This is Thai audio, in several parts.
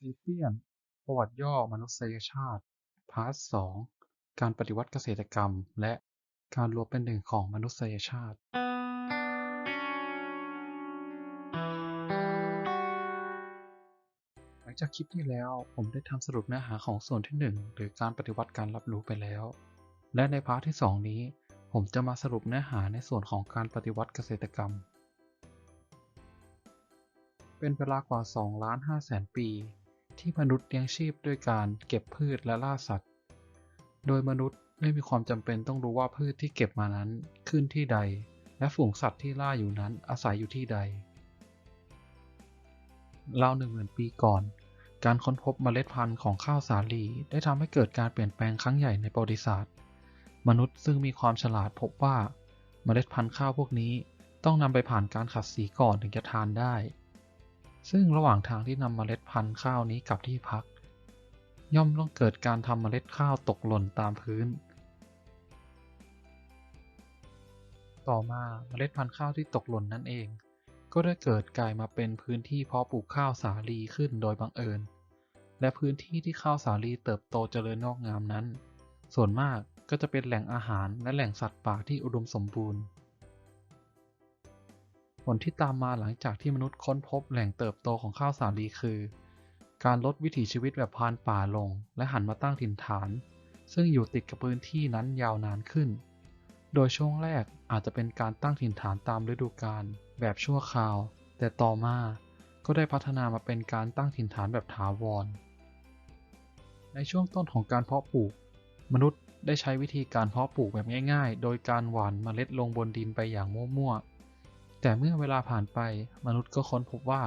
เซเปียน ประวัติย่อมนุษยชาติ พาร์ท2การปฏิวัติเกษตรกรรม และการรวมเป็นหนึ่งของมนุษยชาติ หลังจากคลิปที่แล้วผมได้ทำสรุปเนื้อหาของส่วนที่ 1 หรือการปฏิวัติการรับรู้ไปแล้ว และในพาร์ทที่ 2 นี้ ผมจะมาสรุปเนื้อหาในส่วนของการปฏิวัติเกษตรกรรมเป็นเวลากว่า2ล้าน5แสนปี ที่มนุษย์เลี้ยงชีพด้วยการเก็บพืชและล่าสัตว์ โดยมนุษย์ไม่มีความจำเป็นต้องรู้ว่าพืชที่เก็บมานั้นขึ้นที่ใด และฝูงสัตว์ที่ล่าอยู่นั้นอาศัยอยู่ที่ใดราวหนึ่งหมื่นปีก่อน การค้นพบเมล็ดพันธุ์ของข้าวสาลี ได้ทำให้เกิดการเปลี่ยนแปลงครั้งใหญ่ในประวัติศาสตร์ มนุษย์ซึ่งมีความฉลาดพบว่าเมล็ดพันธุ์ข้าวพวกนี้ต้องนำไปผ่านการขัดสีก่อนถึงจะทานได้ ซึ่งระหว่างทางที่นำเมล็ดพันธุ์ข้าวนี้กลับที่พัก ย่อมต้องเกิดการทำเมล็ดข้าวตกหล่นตามพื้น ต่อมาเมล็ดพันธุ์ข้าวที่ตกหล่นนั่นเอง ก็ได้เกิดกลายมาเป็นพื้นที่เพาะปลูกข้าวสาลีขึ้นโดยบังเอิญ และพื้นที่ที่ข้าวสาลีเติบโตเจริญงอกงามนั้น ส่วนมากก็จะเป็นแหล่งอาหารและแหล่งสัตว์ป่าที่อุดมสมบูรณ์ ลที่ตามมาหลังจากที่มนุษย์ค้นพบแหล่งเติบโตของข้าวสาลีคือ การลดวิถีชีวิตแบบพานป่าลง และหันมาตั้งถิ่นฐาน ซึ่งอยู่ติดกับพื้นที่นั้นยาวนานขึ้น โดยช่วงแรกอาจจะเป็นการตั้งถิ่นฐานตามฤดูกาลแบบชั่วคราว แต่ต่อมาก็ได้พัฒนามาเป็นการตั้งถิ่นฐานแบบถาวร ในช่วงต้นของการเพาะปลูก มนุษย์ได้ใช้วิธีการเพาะปลูกแบบง่าย ๆ โดยการหว่านเมล็ดลงบนดินไปอย่างมั่วๆ แต่เมื่อเวลาผ่านไปมนุษย์ก็ค้นพบว่า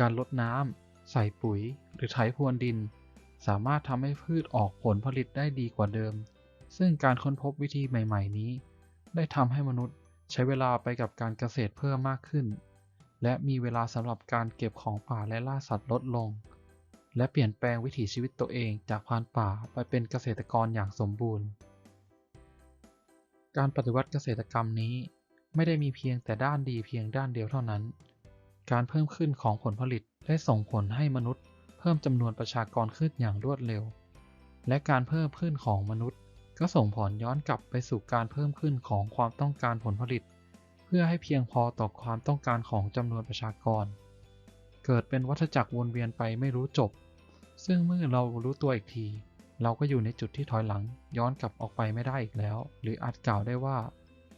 การลดน้ำใส่ปุ๋ย หรือไถพรวนดิน สามารถทำให้พืชออกผลผลิตได้ดีกว่าเดิม ซึ่งการค้นพบวิธีใหม่ ๆ นี้ ได้ทำให้มนุษย์ใช้เวลาไปกับการเกษตรเพิ่มมากขึ้น และมีเวลาสำหรับการเก็บของป่าและล่าสัตว์ลดลง และเปลี่ยนแปลงวิถีชีวิตตัวเองจากพานป่าไปเป็นเกษตรกรอย่างสมบูรณ์ การปฏิวัติเกษตรกรรมนี้ ไม่ได้มีเพียงแต่ด้านดีเพียงด้านเดียวเท่านั้น การเพิ่มขึ้นของผลผลิตได้ส่งผลให้มนุษย์ เพิ่มจำนวนประชากรขึ้นอย่างรวดเร็ว และการเพิ่มขึ้นของมนุษย์ ก็ส่งผลย้อนกลับไปสู่การเพิ่มขึ้นของความต้องการผลผลิต เพื่อให้เพียงพอต่อความต้องการของจำนวนประชากร เกิดเป็นวัฏจักรวนเวียนไปไม่รู้จบ ซึ่งเมื่อเรารู้ตัวอีกที เราก็อยู่ในจุดที่ถอยหลังย้อนกลับออกไปไม่ได้อีกแล้ว หรืออาจกล่าวได้ว่า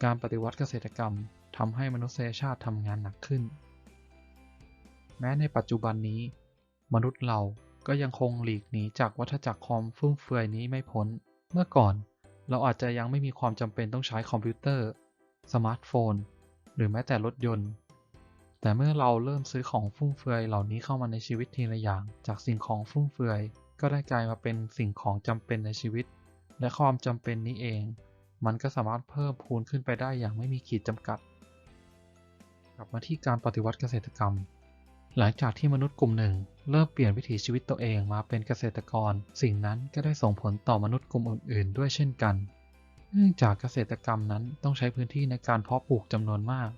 การปฏิวัติเกษตรกรรมทำให้มนุษยชาติทำงานหนักขึ้น แม้ในปัจจุบันนี้ มนุษย์เราก็ยังคงหลีกหนีจากวัฏจักรความฟุ่มเฟือยนี้ไม่พ้น เมื่อก่อนเราอาจจะยังไม่มีความจำเป็นต้องใช้คอมพิวเตอร์ สมาร์ทโฟน หรือแม้แต่รถยนต์ แต่เมื่อเราเริ่มซื้อของฟุ่มเฟือยเหล่านี้เข้ามาในชีวิตทีละอย่าง จากสิ่งของฟุ่มเฟือย ก็ได้กลายมาเป็นสิ่งของจำเป็นในชีวิต และความจำเป็นนี้เอง มันก็สามารถเพิ่มพูนขึ้นไปได้อย่างไม่มีขีดจำกัด กลับมาที่การปฏิวัติเกษตรกรรม หลังจากที่มนุษย์กลุ่มหนึ่ง เริ่มเปลี่ยนวิถีชีวิตตัวเองมาเป็นเกษตรกร สิ่งนั้นก็ได้ส่งผลต่อมนุษย์กลุ่มอื่นๆ ด้วยเช่นกัน เนื่องจากเกษตรกรรมนั้นต้องใช้พื้นที่ในการเพาะปลูกจำนวนมาก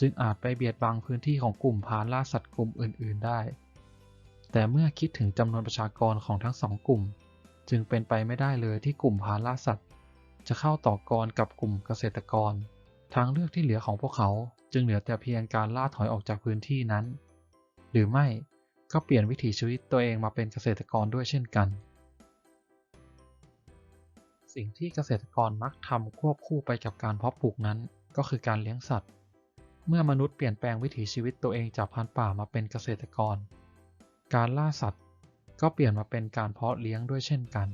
จึงอาจไปเบียดบังพื้นที่ของกลุ่มพานล่าสัตว์กลุ่มอื่น ๆ ได้ แต่เมื่อคิดถึงจำนวนประชากรของทั้งสองกลุ่ม จึงเป็นไปไม่ได้เลยที่กลุ่มพานล่าสัตว์ จะเข้าต่อกรกับกลุ่มเกษตรกร ทางเลือกที่เหลือของพวกเขาจึงเหลือแต่เพียงการล่าถอยออกจากพื้นที่นั้น หรือไม่ก็เปลี่ยนวิถีชีวิตตัวเองมาเป็นเกษตรกรด้วยเช่นกัน สิ่งที่เกษตรกรมักทำควบคู่ไปกับการเพาะปลูกนั้นก็คือการเลี้ยงสัตว์ เมื่อมนุษย์เปลี่ยนแปลงวิถีชีวิตตัวเองจากพันธุ์ป่ามาเป็นเกษตรกร การล่าสัตว์ก็เปลี่ยนมาเป็นการเพาะเลี้ยงด้วยเช่นกัน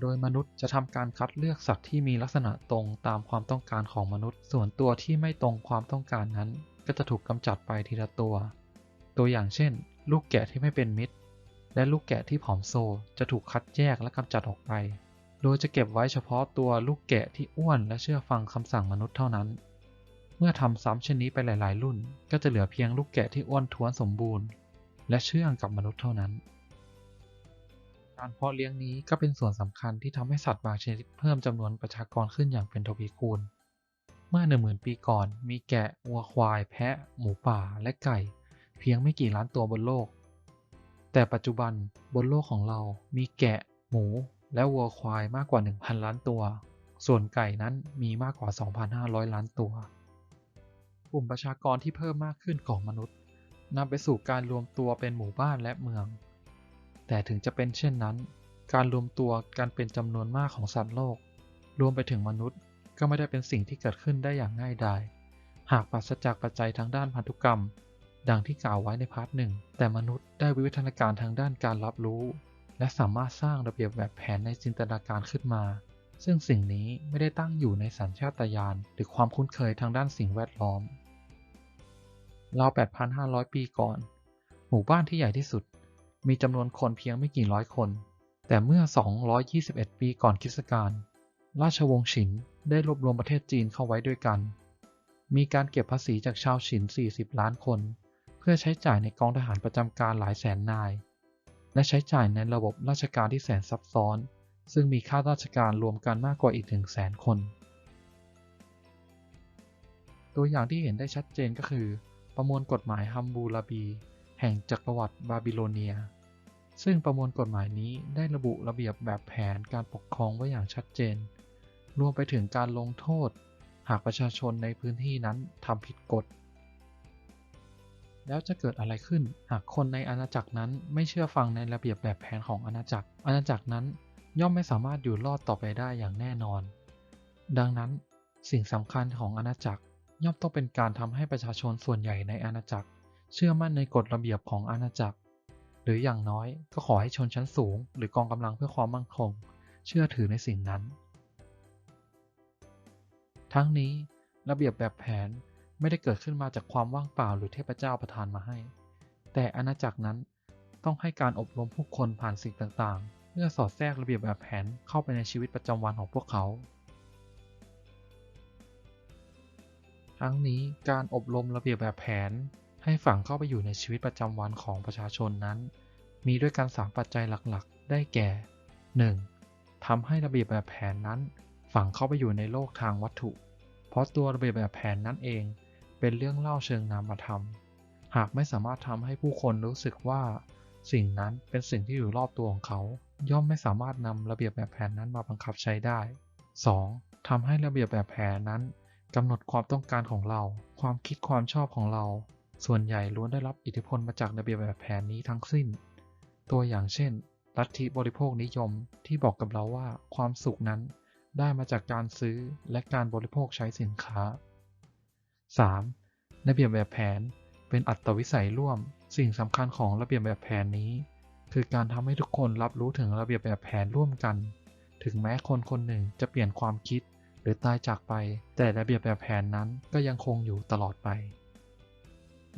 โดยมนุษย์จะทำการคัดเลือกสัตว์ที่มีลักษณะตรงตามความต้องการของมนุษย์ ส่วนตัวที่ไม่ตรงความต้องการนั้น ก็จะถูกกำจัดไปทีละตัว ตัวอย่างเช่น ลูกแกะที่ไม่เป็นมิตร และลูกแกะที่ผอมโซจะถูกคัดแยกและกำจัดออกไป โดยจะเก็บไว้เฉพาะตัวลูกแกะที่อ้วนและเชื่อฟังคำสั่งมนุษย์เท่านั้น เมื่อทำซ้ำเช่นนี้ไปหลาย ๆ รุ่น ก็จะเหลือเพียงลูกแกะที่อ้วนท้วนสมบูรณ์ และเชื่องกับมนุษย์เท่านั้น การเพาะเลี้ยงนี้ก็เป็นส่วนสำคัญที่ทำให้สัตว์บางชนิดเพิ่มจำนวนประชากรขึ้นอย่างเป็นทวีคูณ เมื่อหนึ่งหมื่นปีก่อน มีแกะวัวควาย แพะ หมูป่า และไก่ เพียงไม่กี่ล้านตัวบนโลก แต่ปัจจุบันบนโลกของเรา มีแกะ หมู และวัวควายมากกว่า 1,000 ล้านตัว ส่วนไก่นั้นมีมากกว่า 2,500 ล้านตัว กลุ่มประชากรที่เพิ่มมากขึ้นของมนุษย์นำไปสู่การรวมตัวเป็นหมู่บ้านและเมือง แต่ถึงจะเป็นเช่นนั้น การรวมตัวกันเป็นจำนวนมากของสัตว์โลก รวมไปถึงมนุษย์ ก็ไม่ได้เป็นสิ่งที่เกิดขึ้นได้อย่างง่ายดาย หากปราศจากปัจจัยทางด้านพันธุกรรม ดังที่กล่าวไว้ในพาร์ทหนึ่ง แต่มนุษย์ได้วิวัฒนาการทางด้านการรับรู้ และสามารถสร้างระเบียบแบบแผนในจินตนาการขึ้นมา ซึ่งสิ่งนี้ไม่ได้ตั้งอยู่ในสัญชาตญาณหรือความคุ้นเคยทางด้านสิ่งแวดล้อมราว8,500 ปีก่อน หมู่บ้านที่ใหญ่ที่สุด มีจำนวนคนเพียงไม่กี่ร้อยคน แต่เมื่อ 221 ปีก่อนคริสตกาลราชวงศ์ฉินได้รวบรวมประเทศจีนเข้าไว้ด้วยกัน มีการเก็บภาษีจากชาวฉิน 40 ล้านคน เพื่อใช้จ่ายในกองทหารประจำการหลายแสนนาย และใช้จ่ายในระบบราชการที่แสนซับซ้อน ซึ่งมีข้าราชการรวมกันมากกว่าอีกถึงแสนคน ตัวอย่างที่เห็นได้ชัดเจนก็คือ ประมวลกฎหมายฮัมบูราบี แห่งจักรวรรดิบาบิโลเนีย ซึ่งประมวลกฎหมายนี้ได้ระบุระเบียบแบบแผนการปกครองไว้อย่างชัดเจน รวมไปถึงการลงโทษ หากประชาชนในพื้นที่นั้นทำผิดกฎ แล้วจะเกิดอะไรขึ้น หากคนในอาณาจักรนั้นไม่เชื่อฟังในระเบียบแบบแผนของอาณาจักร อาณาจักรนั้นย่อมไม่สามารถอยู่รอดต่อไปได้อย่างแน่นอน ดังนั้นสิ่งสำคัญของอาณาจักรย่อมต้องเป็นการทำให้ประชาชนส่วนใหญ่ในอาณาจักร เชื่อมั่นในกฎระเบียบของอาณาจักร หรืออย่างน้อยก็ขอให้ชนชั้นสูง หรือกองกำลังเพื่อความมั่นคง เชื่อถือในสิ่งนั้น ทั้งนี้ระเบียบแบบแผนไม่ได้เกิดขึ้นมาจากความว่างเปล่าหรือเทพเจ้าประทานมาให้ แต่อาณาจักรนั้นต้องให้การอบรมผู้คนผ่านสิ่งต่างๆ เพื่อสอดแทรกระเบียบแบบแผนเข้าไปในชีวิตประจำวันของพวกเขา ทั้งนี้การอบรมระเบียบแบบแผน ให้ฝังเข้าไปอยู่ในชีวิตประจำวันของประชาชนนั้น มีด้วยกัน 3 ปัจจัยหลักๆ ได้แก่ 1. ทำให้ระเบียบแบบแผนนั้น ฝังเข้าไปอยู่ในโลกทางวัตถุ เพราะตัวระเบียบแบบแผนนั้นเอง เป็นเรื่องเล่าเชิงนามธรรม หากไม่สามารถทำให้ผู้คนรู้สึกว่า สิ่งนั้นเป็นสิ่งที่อยู่รอบตัวของเขา ย่อมไม่สามารถนำระเบียบแบบแผนนั้นมาบังคับใช้ได้ 2. ทำให้ระเบียบแบบแผนนั้นกำหนดความต้องการของเรา ความคิดความชอบของเรา ส่วนใหญ่ล้วนได้รับอิทธิพลมาจากระเบียบแบบแผนนี้ทั้งสิ้น ตัวอย่างเช่น ลัทธิบริโภคนิยมที่บอกกับเราว่าความสุขนั้นได้มาจากการซื้อและการบริโภคใช้สินค้า 3. ระเบียบแบบแผนเป็นอัตวิสัยร่วม สิ่งสำคัญของระเบียบแบบแผนนี้ คือการทำให้ทุกคนรับรู้ถึงระเบียบแบบแผนร่วมกัน ถึงแม้คนคนหนึ่งจะเปลี่ยนความคิด หรือตายจากไป แต่ระเบียบแบบแผนนั้นก็ยังคงอยู่ตลอดไป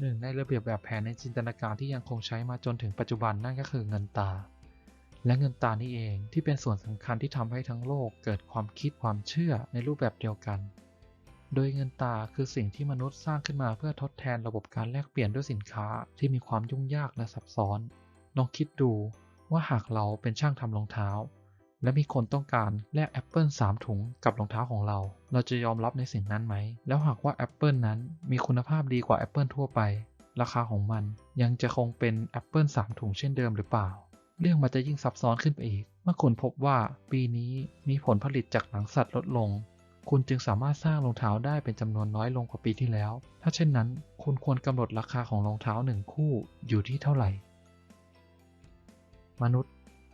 หนึ่งในระเบียบแบบแผนในจินตนาการที่ยังคงใช้มาจนถึงปัจจุบันนั่นก็คือเงินตา และเงินตานี่เองที่เป็นส่วนสำคัญที่ทำให้ทั้งโลกเกิดความคิดความเชื่อในรูปแบบเดียวกัน โดยเงินตาคือสิ่งที่มนุษย์สร้างขึ้นมาเพื่อทดแทนระบบการแลกเปลี่ยนด้วยสินค้าที่มีความยุ่งยากและซับซ้อนลองคิดดูว่าหากเราเป็นช่างทำรองเท้า และมีคนต้องการแลกแอปเปิล3ถุงกับรองเท้าของเรา เราจะยอมรับในสิ่งนั้นไหม แล้วหากว่าแอปเปิลนั้นมีคุณภาพดีกว่าแอปเปิลทั่วไป ราคาของมันยังจะคงเป็นแอปเปิล3ถุงเช่นเดิมหรือเปล่า เรื่องมันจะยิ่งซับซ้อนขึ้นไปอีก เมื่อคุณพบว่าปีนี้มีผลผลิตจากหนังสัตว์ลดลง คุณจึงสามารถสร้างรองเท้าได้เป็นจำนวนน้อยลงกว่าปีที่แล้ว ถ้าเช่นนั้น คุณควรกำหนดราคาของรองเท้าหนึ่งคู่อยู่ที่เท่าไหร่ มนุษย์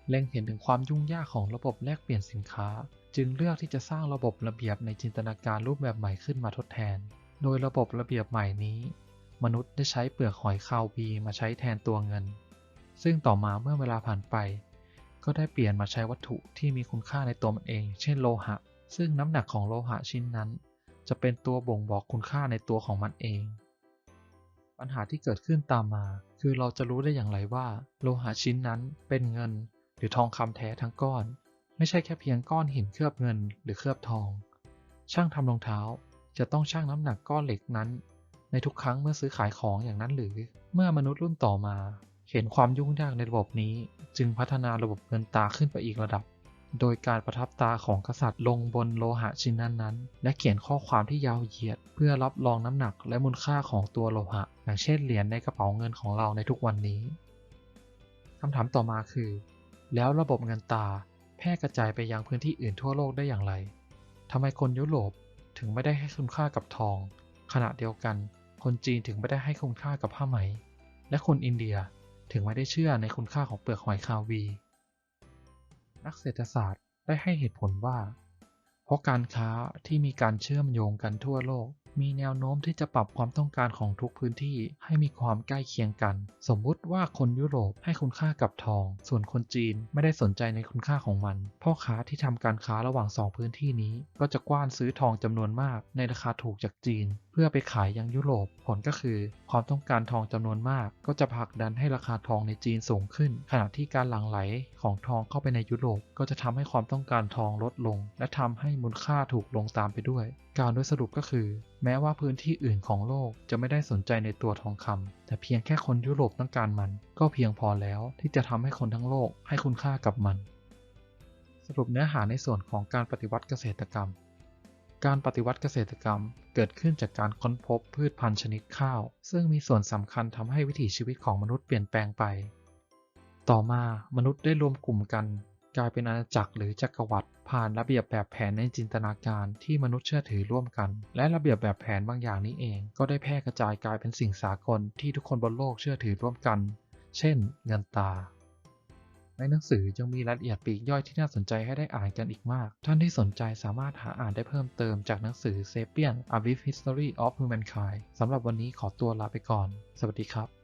เล็งเห็นถึงความยุ่งยากของระบบแลกเปลี่ยนสินค้า จึงเลือกที่จะสร้างระบบระเบียบในจินตนาการรูปแบบใหม่ขึ้นมาทดแทน โดยระบบระเบียบใหม่นี้ มนุษย์ได้ใช้เปลือกหอยคาวบีมาใช้แทนตัวเงิน ซึ่งต่อมาเมื่อเวลาผ่านไป ก็ได้เปลี่ยนมาใช้วัตถุที่มีคุณค่าในตัวมันเอง เช่นโลหะ ซึ่งน้ำหนักของโลหะชิ้นนั้น จะเป็นตัวบ่งบอกคุณค่าในตัวของมันเองปัญหาที่เกิดขึ้นตามมา คือเราจะรู้ได้อย่างไรว่า โลหะชิ้นนั้นเป็นเงิน หรือทองคำแท้ทั้งก้อน ไม่ใช่แค่เพียงก้อนหินเคลือบเงินหรือเคลือบทอง ช่างทำรองเท้าจะต้องชั่งน้ำหนักก้อนเหล็กนั้น ในทุกครั้งเมื่อซื้อขายของอย่างนั้นหรือ เมื่อมนุษย์รุ่นต่อมา เห็นความยุ่งยากในระบบนี้ จึงพัฒนาระบบเงินตาขึ้นไปอีกระดับ โดยการประทับตาของกษัตริย์ลงบนโลหะชิ้นนั้นๆ และเขียนข้อความที่ยาวเหยียด เพื่อรับรองน้ำหนักและมูลค่าของตัวโลหะ อย่างเช่นเหรียญในกระเป๋าเงินของเราในทุกวันนี้คำถามต่อมาคือ แล้วระบบเงินตาแพร่กระจายไปยังพื้นที่อื่นทั่วโลกได้อย่างไรทำไมคนยุโรปถึงไม่ได้ให้คุณค่ากับทอง ขณะเดียวกัน คนจีนถึงไม่ได้ให้คุณค่ากับผ้าไหม และคนอินเดียถึงไม่ได้เชื่อในคุณค่าของเปลือกหอยคาวี นักเศรษฐศาสตร์ได้ให้เหตุผลว่า เพราะการค้าที่มีการเชื่อมโยงกันทั่วโลก มีแนวโน้มที่จะปรับความต้องการของทุกพื้นที่ให้มีความใกล้เคียงกัน สมมุติว่าคนยุโรปให้คุณค่ากับทอง ส่วนคนจีนไม่ได้สนใจในคุณค่าของมัน พ่อค้าที่ทำการค้าระหว่างสองพื้นที่นี้ ก็จะกว้านซื้อทองจำนวนมาก ในราคาถูกจากจีน เพื่อไปขายยังยุโรป ผลก็คือ ความต้องการทองจำนวนมาก ก็จะผลักดันให้ราคาทองในจีนสูงขึ้น ขณะที่การหลั่งไหลของทองเข้าไปในยุโรป ก็จะทำให้ความต้องการทองลดลง และทำให้มูลค่าถูกลงตามไปด้วยการโดยสรุปก็คือ แม้ว่าพื้นที่อื่นของโลกจะไม่ได้สนใจในตัวทองคำแต่เพียงแค่คนยุโรปต้องการมัน ก็เพียงพอแล้วที่จะทำให้คนทั้งโลกให้คุณค่ากับมัน สรุปเนื้อหาในส่วนของการปฏิวัติเกษตรกรรม การปฏิวัติเกษตรกรรมเกิดขึ้นจากการค้นพบพืชพันธุ์ชนิดข้าว ซึ่งมีส่วนสำคัญทำให้วิถีชีวิตของมนุษย์เปลี่ยนแปลงไป ต่อมามนุษย์ได้รวมกลุ่มกัน กลายเป็นอาณาจักรหรือจักรวรรดิผ่านระเบียบแบบแผนในจินตนาการที่มนุษย์เชื่อถือร่วมกัน และระเบียบแบบแผนบางอย่างนี้เอง ก็ได้แพร่กระจายกลายเป็นสิ่งสากลที่ทุกคนบนโลกเชื่อถือร่วมกัน เช่น เงินตา ในหนังสือยังมีรายละเอียดปลีกย่อยที่น่าสนใจให้ได้อ่านกันอีกมาก ท่านที่สนใจสามารถหาอ่านได้เพิ่มเติมจากหนังสือ Sapien A Brief History of Humankind สำหรับวันนี้ขอตัวลาไปก่อน สวัสดีครับ